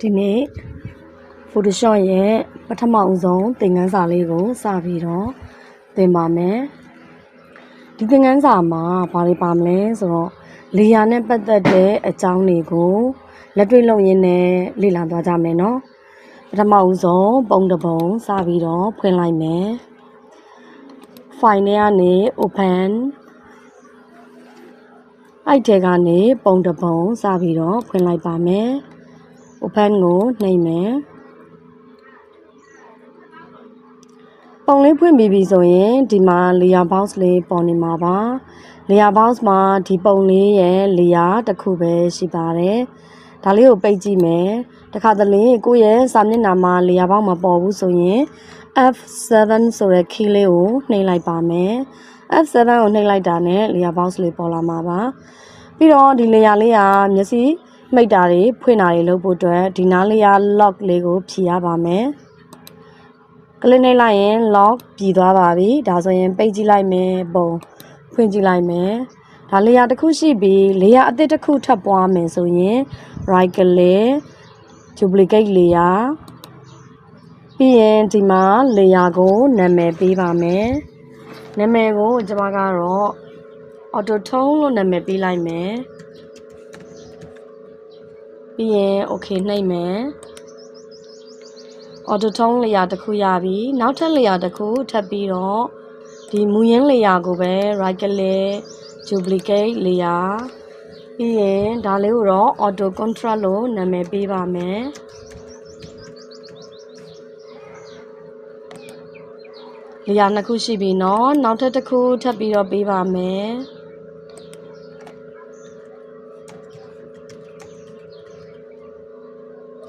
ဒီနေ့ Photoshop ရဲ့ပထမဦးဆုံးသင်ခန်းစာလေးကိုစပြီးတော့သင်ပါမယ်ဒီသင်ခန်းစာမှာဘာတွေပါမလဲဆိုတော့လေယာနဲ့ပတ်သက်တဲ့အကြောင်းတွေကိုလက်တွေ့လုပ်ရင်းနဲ့လေ့လာသွားကြမယ်နော်ပထမဦးဆုံးပုံတစ်ပုံစပြီးတော့ဖွင့်လိုက်မယ် file ထဲကနေ open အဲ့ထဲကနေပုံတစ်ပုံစပြီးတော့ဖွင့်လိုက်ပါမယ် open ကိုနှိပ်မယ်ပုံလေးဖွင့်ပြီးပြီဆိုရင်ဒီမှာ layer box လေးပေါ်နေမှာပါ layer box မှာဒီပုံလေးရဲ့ layer တစ်ခုပဲရှိပါတယ်ဒါလေးကိုပိတ်ကြည့်မယ်တခါတလေကိုယ့်ရဲ့စာမျက်နှာမှာ layer box မပေါ်ဘူးဆိုရင် F7 ဆိုတဲ့ key လေးကိုနှိပ်လိုက်ပါမယ် F7 ကိုနှိပ်လိုက်တာနဲ့ layer box လေးပေါ်လာမှာပါပြီးတော့ဒီ layer လေးကမျက်စိမိတ်တာတွေဖွင့်တာတွေလုပ်ဖို့အတွက်ဒီနားလေးက lock လေးကိုဖြည်ရပါမယ်ကလစ်နှိပ်လိုက်ရင် lock ပြည်သွားပါပြီဒါဆိုရင်ပိတ်ကြည့်လိုက်မယ်ပုံဖွင့်ကြည့်လိုက်မယ်ဒါ layer တစ်ခုရှိပြီး layer အသစ်တစ်ခုထပ်ပွားမယ်ဆိုရင် right click duplicate layer ပြီးရင်ဒီမှာ layer ကိုနာမည်ပေးပါမယ် နာမည်ကိုကျွန်မကတော့ auto tone လို့နာမည်ပေးလိုက်မယ်ပြီးရင် okay နှိပ်မယ် auto tone layer တစ်ခုရပြီနောက်ထပ် layer တစ်ခုထပ်ပြီးတော့ဒီမူရင်း layer ကိုပဲ right click duplicate layer ပြီးရင်ဒါလေးကိုတော့ auto contrast လို့နာမည်ပေးပါမယ် နေရာနှစ်ခုရှိပြီနော်နောက်ထပ်တစ်ခုထပ်ပြီးတော့ပေးပါမယ်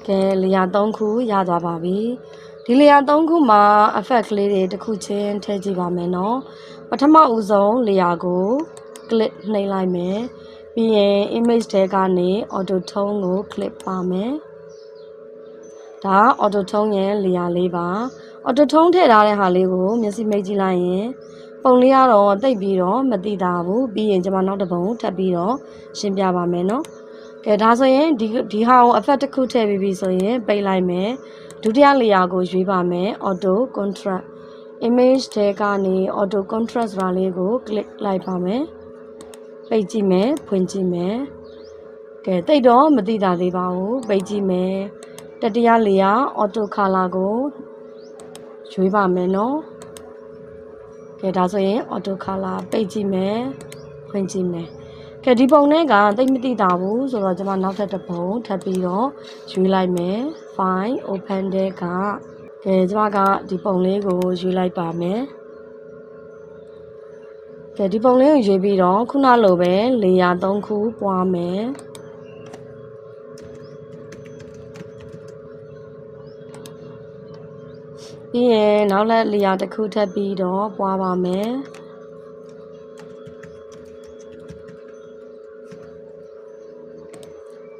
ကဲလျာ3ခုရသွားပါပြီဒီလျာ3ခုမှာ effect ကလေးတွေတစ်ခုချင်းထည့်ကြည့်ပါမယ်နော်ပထမဦးဆုံးလျာကို click နှိပ်လိုက်မယ်ပြီးရင် image ထဲကနေ auto tone ကို click ပါမယ် ဒါ auto tone ရဲ့ layer လေးပါအော်တိုထုံးထည့်ထားတဲ့ဟာလေးကိုမျက်စိမိတ်ကြည့်လိုက်ရင်ပုံလေးကတော့တိတ်ပြီးတော့မသိတာဘူးပြီးရင်ကျွန်မနောက်တစ်ပုံထပ်ပြီးတော့ရှင်းပြပါမယ်နော်ကဲဒါဆိုရင်ဒီဒီဟာကို effect တစ်ခုထည့်ပြီးပြီဆိုရင်ပိတ်လိုက်မယ်ဒုတိယ layer ကိုရွေးပါမယ် auto contrast image ထဲကနေ auto contrast ရာလေးကို click လိုက်ပါမယ်ပိတ်ကြည့်မယ်ဖွင့်ကြည့်မယ်ကဲတိတ်တော့မသိတာသေးပါဘူးပိတ်ကြည့်မယ် တတိယ layer auto color ကိုရွေးပါမယ်နော်ကဲဒါဆိုရင် auto color ပိတ်ကြည့်မယ်ဖွင့်ကြည့်မယ်ကဲဒီပုံနဲ့ကတိတ်မသိတာဘူးဆိုတော့ကျွန်မနောက်ထပ်တစ်ပုံထပ်ပြီးတော့ရွေးလိုက်မယ် file open တဲ့ကကဲကျွန်မကဒီပုံလေးကိုရွေးလိုက်ပါမယ်ကဲဒီပုံလေးကိုရွေးပြီးတော့ခုနလိုပဲ layer 3ခုပွားမယ် ပြီးရင်နောက်လက်လျာတစ်ခုထပ်ပြီးတော့ပွားပါမယ်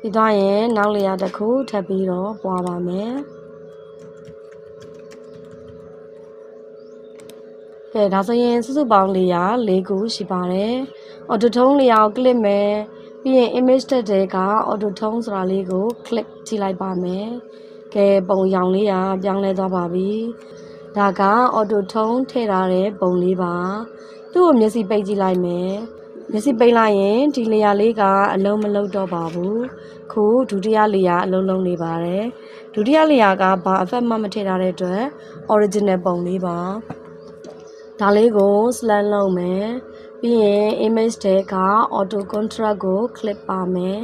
ပြီးတော့ရင်နောက်လျာတစ်ခုထပ်ပြီးတော့ပွားပါမယ်ကဲဒါဆိုရင်စုစုပေါင်းလျာ၄ခုရှိပါတယ်အော်တိုထုံးလျာကို click မယ်ပြီးရင် image တက်တဲ့က auto tone ဆိုတာလေးကို click ကြည့်လိုက်ပါမယ် ကဲပုံရောင်လေးကပြောင်းလဲသွားပါပြီဒါက auto tone ထည့်ထားတဲ့ပုံလေးပါသူ့ကိုမျက်စိပိတ်ကြည့်လိုက်မယ်မျက်စိပိတ်လိုက်ရင်ဒီ layer လေးကအလုံးမလုံးတော့ပါဘူးခုဒုတိယ layer အလုံးလုံးနေပါတယ်ဒုတိယ layer ကဘာ effect မှမထည့်ထားတဲ့အတွက် original ပုံလေးပါဒါလေးကို select လုပ်မယ် ပြီးရင် image တဲက auto contrast ကို click ပါမယ်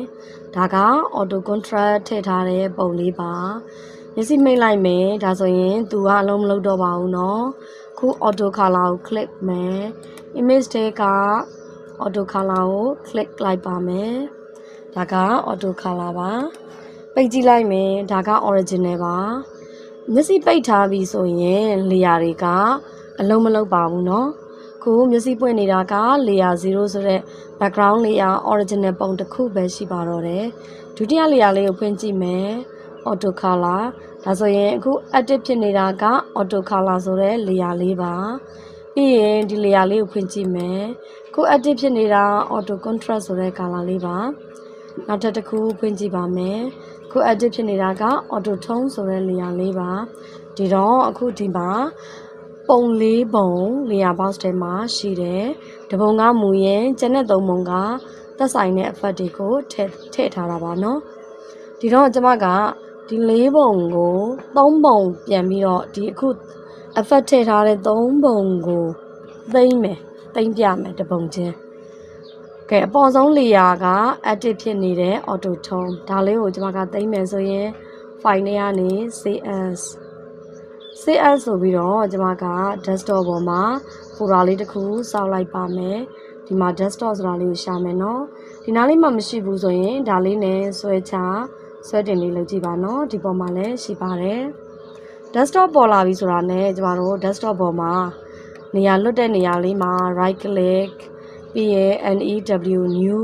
ဒါက auto contrast ထည့်ထားတဲ့ပုံလေးပါမျက်စိမိတ်လိုက်မယ်ဒါဆိုရင်သူကအလုံးမလုပ်တော့ပါဘူးเนาะခု auto color ကို click မယ် image တဲက auto color ကို click လိုက်ပါမယ်ဒါက auto color ပါပိတ်ကြည့်လိုက်မယ်ဒါက original ပါမျက်စိပိတ်ထားပြီဆိုရင် layer တွေကအလုံးမလုပ်ပါဘူးเนาะ ခုမျက်စိပွင့်နေတာက layer 0ဆိုတဲ့ background layer original ပုံတစ်ခုပဲရှိပါတော့တယ်ဒုတိယ layer လေးကိုဖွင့်ကြည့်မယ် auto color ဒါဆိုရင်အခု active ဖြစ်နေတာက auto color ဆိုတဲ့ layer လေးပါပြီးရင်ဒီ layer လေးကိုဖွင့်ကြည့်မယ်ခု active ဖြစ်နေတာ auto contrast ဆိုတဲ့ color လေးပါနောက်ထပ်တစ်ခုဖွင့်ကြည့်ပါမယ်ခု active ဖြစ်နေတာက auto tone ဆိုတဲ့ layer လေးပါဒီတော့အခုဒီမှာ ပုံ၄ပုံ layer box ထဲမှာရှိတယ်။တပုံကမူရင်ကျန်တဲ့၃ပုံကသက်ဆိုင်တဲ့ effect တွေကိုထည့်ထည့်ထားတာပါနော်။ဒီတော့ကျွန်မကဒီ၄ပုံကို၃ပုံပြန်ပြီးတော့ဒီအခု effect ထည့်ထားတဲ့၃ပုံကိုသိမ့်မယ်။သိမ့်ပြမယ်တပုံချင်း။ကဲအပေါ်ဆုံး layer က active ဖြစ်နေတဲ့ auto tone ဒါလေးကိုကျွန်မကသိမ့်မယ်ဆိုရင် file နဲ့ကနေ CS 6S ဆိုပြီးတော့ကျွန်မက desktop ပေါ်မှာ folder လေးတစ်ခုစောက်လိုက်ပါမယ်ဒီမှာ desktop ဆိုတာလေးကိုရှာမယ်နော်ဒီနားလေးမှမရှိဘူးဆိုရင်ဒါလေးနဲ့ဆွဲချဆွဲတင်လေးလုပ်ကြည့်ပါနော်ဒီပေါ်မှာလည်းရှိပါတယ် desktop ပေါ်လာပြီဆိုတာနဲ့ကျွန်တော်တို့ desktop ပေါ်မှာနေရာလွတ်တဲ့နေရာလေးမှာ right click ပြီးရင် new new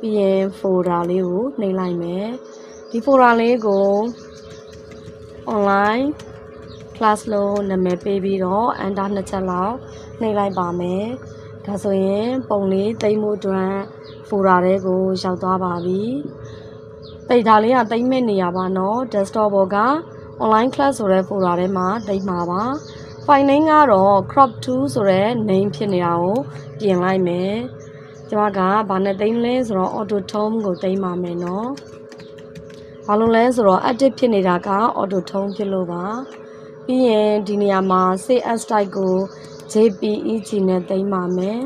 ပြီးရင် folder လေးကိုနှိပ်လိုက်မယ်ဒီ folder လေးကို online class လို့နာမည်ပေးပြီးတော့ under နှစ်ချက်လောက်နှိပ်လိုက်ပါမယ်။ဒါဆိုရင်ပုံလေးတိမ်မှုတွန်းဖိုရာတဲကိုရောက်သွားပါပြီ။တိတ်တာလေးကတိမ်မဲ့နေရပါနော် desktop ပေါ်က online class ဆိုတဲ့ဖိုရာထဲမှာတိမ်မှာပါ။ file name ကတော့ crop 2ဆိုတဲ့ name ဖြစ်နေတာကိုပြင်လိုက်မယ်။ကျွန်မကဘာနဲ့တိမ်လဲဆိုတော့ auto tone ကိုတိမ်ပါမယ်နော်။ဘာလို့လဲဆိုတော့ active ဖြစ်နေတာက auto tone ဖြစ်လို့ပါ။ ပြီးရင်ဒီနေရာမှာ cs type ကို jpeg နဲ့တိတ်ပါမယ်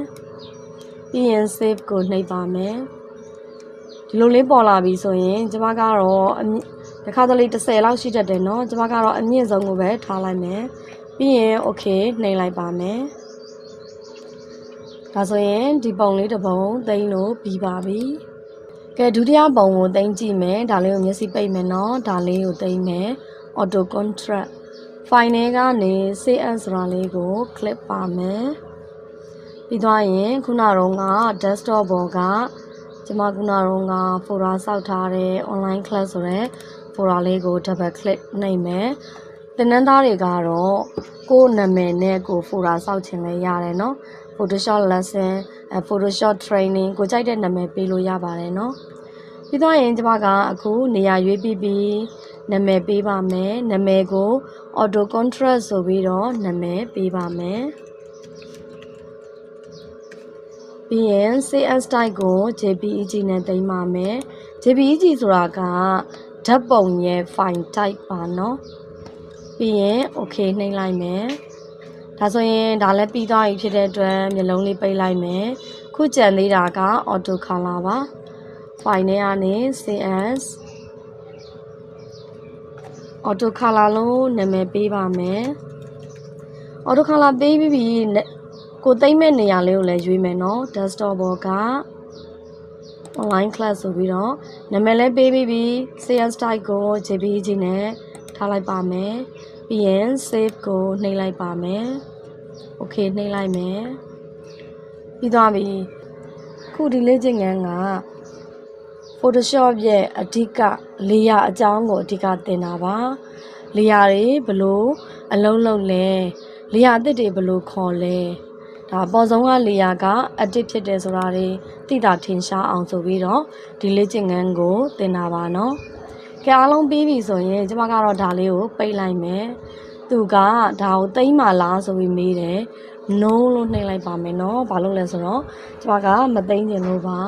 ပြီးရင် save ကိုနှိပ်ပါမယ်ဒီလိုလေးပေါ်လာပြီဆိုရင်ကျွန်မကတော့အမြတစ်ခါတလေ30လောက်ရှိတတ်တယ်เนาะကျွန်မကတော့အမြင့်ဆုံးကိုပဲထားလိုက်မယ်ပြီးရင် okay နှိပ်လိုက်ပါမယ်ဒါဆိုရင်ဒီပုံလေးတစ်ပုံသိမ်းလို့ပြီးပါပြီကဲဒုတိယပုံကိုသိမ်းကြည့်မယ်ဒါလေးကိုမျက်စိပိတ်မယ်เนาะဒါလေးကိုသိမ်းမယ် auto contract file ထဲကနေ cs ဆိုတာလေးကို click ပါမယ်ပြီးသွားရင်ခုနတော့က desktop ပေါ်ကကျွန်မခုနတော့က folder စောက်ထားတဲ့ online class ဆိုတဲ့ folder လေးကို double click နှိပ်မယ်သင်တန်းသားတွေကတော့ကိုယ့်နာမည်နဲ့ကို folder စောက်ချင်လဲရတယ်เนาะ Photoshop lesson Photoshop training ကိုကြိုက်တဲ့နာမည်ပေးလို့ရပါတယ်เนาะပြီးတော့ရင်ကျွန်မကအခုနေရာရွေးပြီးပြီး နာမည်ပေးပါမယ်နာမည်ကို auto contrast ဆိုပြီးတော့နာမည်ပေးပါမယ်ပြီးရင် CS type ကို JPEG နဲ့တင်ပါမယ် JPEG ဆိုတာကဓာတ်ပုံရဲ့ file type ပါเนาะပြီးရင် okay နှိပ်လိုက်မယ်ဒါဆိုရင်ဒါလည်းပြီးသွားပြီဖြစ်တဲ့အတွက်မျိုးလုံးလေးပိတ်လိုက်မယ်ခုကြံသေးတာက auto color ပါ file ထဲကနေ CS အော်တိုကာလာလို့နာမည်ပေးပါမယ်အော်တိုကာလာပေးပြီးကိုသိမ့်မဲ့နေရာလေးကိုလည်းရွေးမယ်နော် desktop ဘောက online class ဆိုပြီးတော့နာမည်လည်းပေးပြီး CS type ကို JPG နဲ့ထားလိုက်ပါမယ်ပြီးရင် save ကိုနှိပ်လိုက်ပါမယ် okay နှိပ်လိုက်မယ်ပြီးသွားပြီခုဒီလေ့ကျင့်ခန်းက Photoshop ရဲ့အဓိက layer အကြောင်းကိုအဓိကသင်တာပါ layer တွေဘလို့အလုံးလုံးလဲ layer အသစ်တွေဘလို့ခေါ်လဲဒါပေါ်ဆုံးက layer က edit ဖြစ်တယ်ဆိုတာတွေသိတာထင်ရှားအောင်ဆိုပြီးတော့ဒီလေ့ကျင့်ခန်းကိုသင်တာပါနော်။ကြအားလုံးပြီးပြီဆိုရင်ကျွန်မကတော့ဒါလေးကိုပိတ်လိုက်မယ်။သူကဒါကိုတိမ့်ပါလားဆိုပြီးမေးတယ် လုံးလုံးနှိမ့်လိုက်ပါမယ်နော်ဘာလို့လဲဆိုတော့ကျမကမသိမ့်ခြင်းလို့ပါ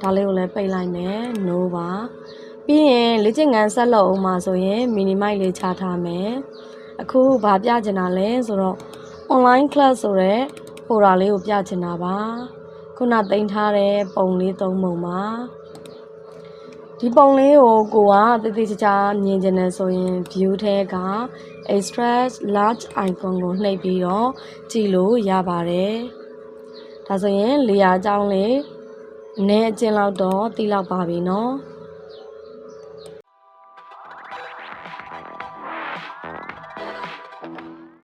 ဒါလေးကိုလည်းပိတ်လိုက်မယ် no ပါပြီးရင်လေ့ကျင့်ခန်းဆက်လုပ်အောင်ပါဆိုရင် minimize လေးချထားမယ်အခုဗာပြချင်တာလဲဆိုတော့ online class ဆိုတော့ဟိုတာလေးကိုပြချင်တာပါခုနတင်ထားတဲ့ပုံလေးသုံးပုံပါ ဒီပုံလေးကိုကိုကတိတိကျကျမြင်ကျင်နေဆိုရင် view ထဲက extract large icon ကိုနှိပ်ပြီးတော့ကြည့်လို့ရပါတယ်။ဒါဆိုရင် layer အကြောင်းလေးအနည်းအကျဉ်းလောက်တော့တိလောက်ပါပြီနော်။